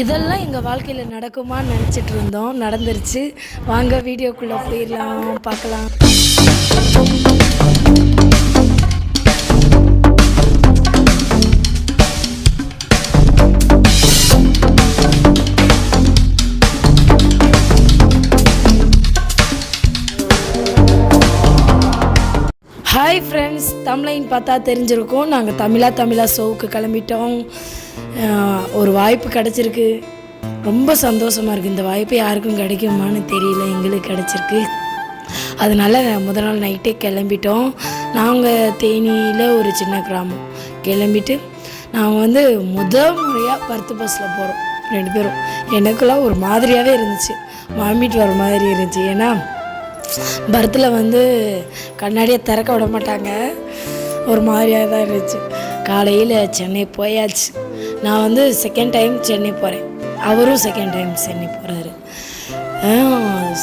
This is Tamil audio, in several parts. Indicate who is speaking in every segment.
Speaker 1: இதெல்லாம் எங்கள் வாழ்க்கையில் நடக்குமான்னு நினச்சிட்டு இருந்தோம். நடந்துருச்சு. வாங்க வீடியோக்குள்ளே போயிடலாம். பார்க்கலாம். ஹாய் ஃப்ரெண்ட்ஸ் தமிழைன்னு பார்த்தா தெரிஞ்சிருக்கோம். நாங்கள் தமிழா தமிழா ஷோவுக்கு கிளம்பிட்டோம். ஒரு வாய்ப்பு கிடச்சிருக்கு. ரொம்ப சந்தோஷமாக இருக்குது இந்த வாய்ப்பு யாருக்கும் கிடைக்குமான்னு தெரியல. எங்களுக்கு கிடச்சிருக்கு. அதனால முதல் நாள் நைட்டே கிளம்பிட்டோம். நாங்கள் தேனியில் ஒரு சின்ன கிராமம். கிளம்பிட்டு நாங்கள் வந்து முத முறையாக பருத்து பஸ்ஸில் போகிறோம் ரெண்டு பேரும். எனக்குலாம் ஒரு மாதிரியாகவே இருந்துச்சு. வாமிட் வர மாதிரி இருந்துச்சு. ஏன்னா பர்த்தில் வந்து கண்ணாடியை திறக்க விட மாட்டாங்க. ஒரு மாதிரியாக தான் இருந்துச்சு. காலையில் சென்னை போயாச்சு. நான் வந்து செகண்ட் டைம் சென்னை போகிறேன் அவரும் செகண்ட் டைம் சென்னை போகிறாரு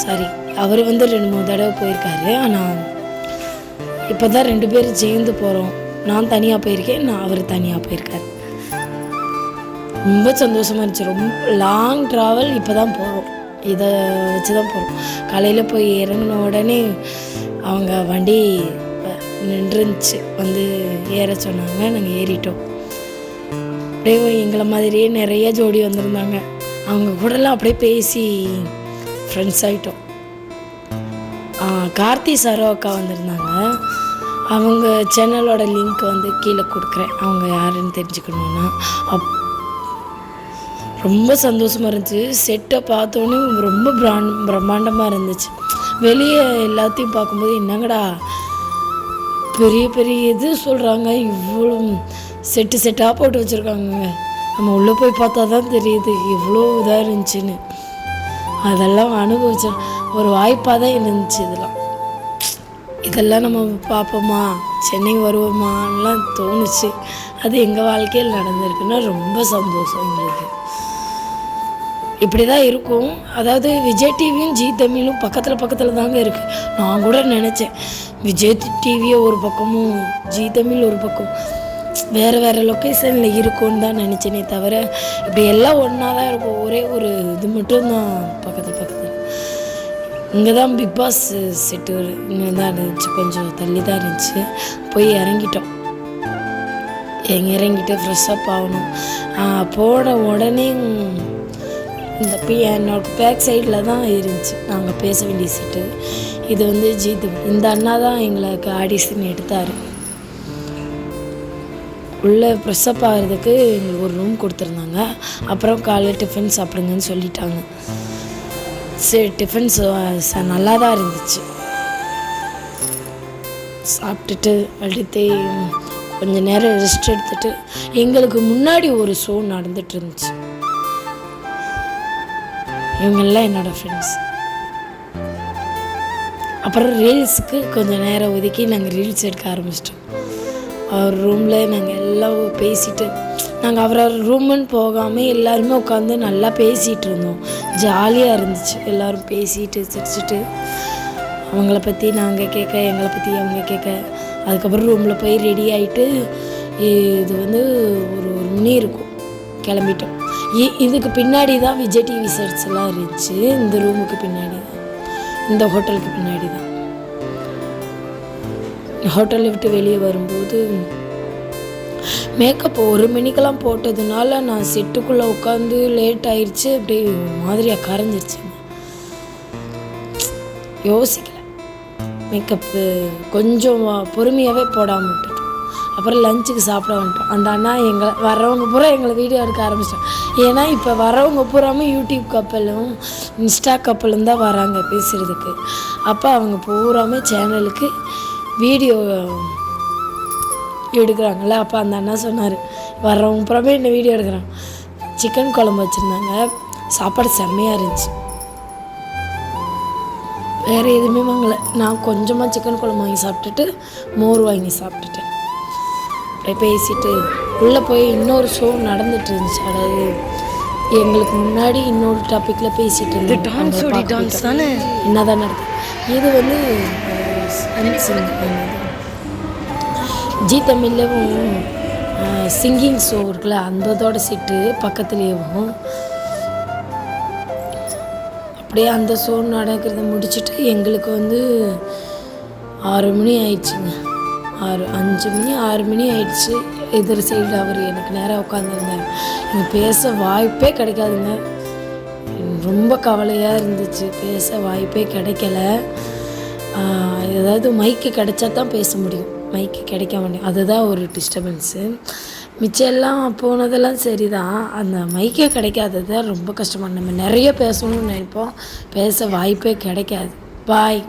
Speaker 1: சாரி. அவர் வந்து ரெண்டு மூணு தடவை போயிருக்காரு. ஆனால் இப்போ தான் ரெண்டு பேரும் சேர்ந்து போகிறோம் நான் தனியாக போயிருக்கேன் நான் அவர் தனியாக போயிருக்காரு. ரொம்ப சந்தோஷமாக இருந்துச்சு. ரொம்ப லாங் ட்ராவல் இப்போ தான் போகிறோம் இதை வச்சு தான் போகிறோம் காலையில் போய் இறங்கின உடனே அவங்க வண்டி நின்றுச்சு. வந்து ஏற சொன்னாங்க. நாங்கள் ஏறிட்டோம். அப்படியே எங்களை மாதிரியே நிறைய ஜோடி வந்திருந்தாங்க. அவங்க கூடலாம் அப்படியே பேசி ஃப்ரெண்ட்ஸ் ஆகிட்டோம் கார்த்தி சாரோ அக்கா வந்திருந்தாங்க. அவங்க சேனலோட லிங்க் வந்து கீழே கொடுக்குறேன். அவங்க யாருன்னு தெரிஞ்சுக்கணுன்னா அப் ரொம்ப சந்தோஷமாக இருந்துச்சு. செட்டை பார்த்தோன்னே ரொம்ப பிராண்ட் பிரம்மாண்டமாக இருந்துச்சு. வெளியே எல்லாத்தையும் பார்க்கும்போது என்னங்கடா பெரிய பெரிய இது சொல்கிறாங்க இவ்வளோ செட்டு செட்டாக போட்டு வச்சுருக்காங்க நம்ம உள்ளே போய் பார்த்தா தான் தெரியுது. இவ்வளோ இதாக இருந்துச்சுன்னு. அதெல்லாம் அனுபவிச்ச ஒரு வாய்ப்பாக தான் இருந்துச்சு இதெல்லாம். இதெல்லாம் நம்ம பார்ப்போமா? சென்னை வருவோமான்லாம் தோணுச்சு. அது எங்கள் வாழ்க்கையில் நடந்திருக்குன்னா ரொம்ப சந்தோஷம் எங்களுக்கு. இப்படி தான் இருக்கும். அதாவது விஜய் டிவியும் ஜி தமிழும் பக்கத்தில் பக்கத்தில் தாங்க இருக்குது நான் கூட நினச்சேன். விஜய் டிவியை ஒரு பக்கமும் ஜி தமிழ் ஒரு பக்கம். வேறு வேறு லொக்கேஷனில் இருக்கும்னு தான் நினச்சேனே தவிர இப்படி எல்லாம் ஒன்றா தான் இருக்கும். ஒரே ஒரு இது மட்டும் தான் பக்கத்தில் பக்கத்தில். இங்கே தான் பிக் பாஸ் செட்டு இங்கே தான் இருந்துச்சு. கொஞ்சம் தள்ளி தான் இருந்துச்சு. போய் இறங்கிட்டோம். எங்கே இறங்கிட்டு ஃப்ரெஷ்ஷப் ஆகணும். போன உடனே இந்த பி என்னோட பேக் சைடில் தான் இருந்துச்சு. நாங்கள் பேச வேண்டிய சீட்டு இது வந்து ஜீத். இந்த அண்ணா தான் எங்களுக்கு ஆடிஷன் எடுத்தார். உள்ளே ப்ரெஸ்அப் ஆகிறதுக்கு எங்களுக்கு ஒரு ரூம் கொடுத்துருந்தாங்க. அப்புறம் காலையில் டிஃபன் சாப்பிடுங்கன்னு சொல்லிட்டாங்க. சரி டிஃபன் ச நல்லா தான் இருந்துச்சு. சாப்பிட்டுட்டு அடுத்து கொஞ்ச நேரம் ரெஸ்ட் எடுத்துட்டு எங்களுக்கு முன்னாடி ஒரு ஷோ நடந்துட்டு இருந்துச்சு. இவங்கெல்லாம் என்னோடய ஃப்ரெண்ட்ஸ் அப்புறம் ரீல்ஸுக்கு கொஞ்சம் நேரம் ஒதுக்கி நாங்கள் ரீல்ஸ் எடுக்க ஆரம்பிச்சிட்டோம். அவர் ரூமில் நாங்கள் எல்லாம் பேசிட்டு நாங்கள் அவரோட ரூமுன்னு போகாமல் எல்லாருமே உட்காந்து நல்லா பேசிகிட்டு இருந்தோம். ஜாலியாக இருந்துச்சு. எல்லோரும் பேசிட்டு சிரிச்சிட்டு அவங்கள பற்றி நாங்கள் கேட்க எங்களை பற்றி அவங்க கேட்க அதுக்கப்புறம் ரூமில் போய் ரெடி ஆகிட்டு இது வந்து ஒரு ஒரு மணி இருக்கும். கிளம்பிட்டோம். இ- இதுக்கு பின்னாடி தான் விஜய் டிவி செட்ஸ் எல்லாம் இருந்துச்சு. இந்த ரூமுக்கு பின்னாடி தான் இந்த ஹோட்டலுக்கு பின்னாடி தான் ஹோட்டலை விட்டு வெளியே வரும்போது மேக்கப் ஒரு மணிக்கெல்லாம் போட்டதுனால நான் செட்டுக்குள்ளே உட்காந்து லேட் ஆயிடுச்சு அப்படியே மாதிரியாக கரைஞ்சிருச்சுங்க யோசிக்கல. மேக்கப்பு கொஞ்சம் பொறுமையாகவே போடாமல் அப்புறம் லஞ்சுக்கு சாப்பிட வந்துட்டோம். அந்த அண்ணா எங்களை வர்றவங்க பூரா எங்களை வீடியோ எடுக்க ஆரம்பிச்சிட்டோம் ஏன்னா இப்போ வரவங்க பூராமும் யூடியூப் கப்பலும் இன்ஸ்டா கப்பலும் தான் வராங்க பேசுகிறதுக்கு அப்போ அவங்க பூராமே சேனலுக்கு வீடியோ எடுக்கிறாங்கள அப்போ அந்த அண்ணா சொன்னார் வர்றவங்க பூராமே என்ன வீடியோ எடுக்கிறாங்க? சிக்கன் குழம்பு வச்சுருந்தாங்க. சாப்பாடு செம்மையாக இருந்துச்சு. வேறு எதுவுமே வாங்கலை. நான் கொஞ்சமாக சிக்கன் குழம்பு வாங்கி சாப்பிட்டுட்டு மோர் வாங்கி சாப்பிட்டுட்டேன். பேசிட்டு உள்ளே போய் இன்னொரு ஷோ நடந்துட்டு இருந்துச்சு. அதாவது எங்களுக்கு முன்னாடி இன்னொரு டாப்பிக்கில் பேசிட்டு இருந்தோம்.
Speaker 2: டான்ஸ் ஓடி டான்ஸ் தானே?
Speaker 1: என்னதான் நடக்குது இது வந்து? ஜி தமிழ்லவும் சிங்கிங் ஷோ இருக்குல்ல அந்த இதோட சீட்டு பக்கத்துலேயும். அப்படியே அந்த ஷோ நடக்கிறத முடிச்சுட்டு எங்களுக்கு வந்து ஆறு மணி ஆயிடுச்சுங்க. ஆறு அஞ்சு மணி ஆறு மணி ஆயிடுச்சு. எதிர் சைடு அவர் எனக்கு நேராக உட்காந்துருந்தார் எனக்கு பேச வாய்ப்பே கிடைக்காதுங்க. ரொம்ப கவலையாக இருந்துச்சு. பேச வாய்ப்பே கிடைக்கல. ஏதாவது மைக்கு கிடைச்சா தான் பேச முடியும். மைக்கு கிடைக்க முடியும் அதுதான் ஒரு டிஸ்டர்பன்ஸு மிச்சம் எல்லாம் போனதெல்லாம் சரிதான். அந்த மைக்கே கிடைக்காதது தான் ரொம்ப கஷ்டமாக நம்ம நிறைய பேசணும்னு நினைப்போம். பேச வாய்ப்பே கிடைக்காது. பாய்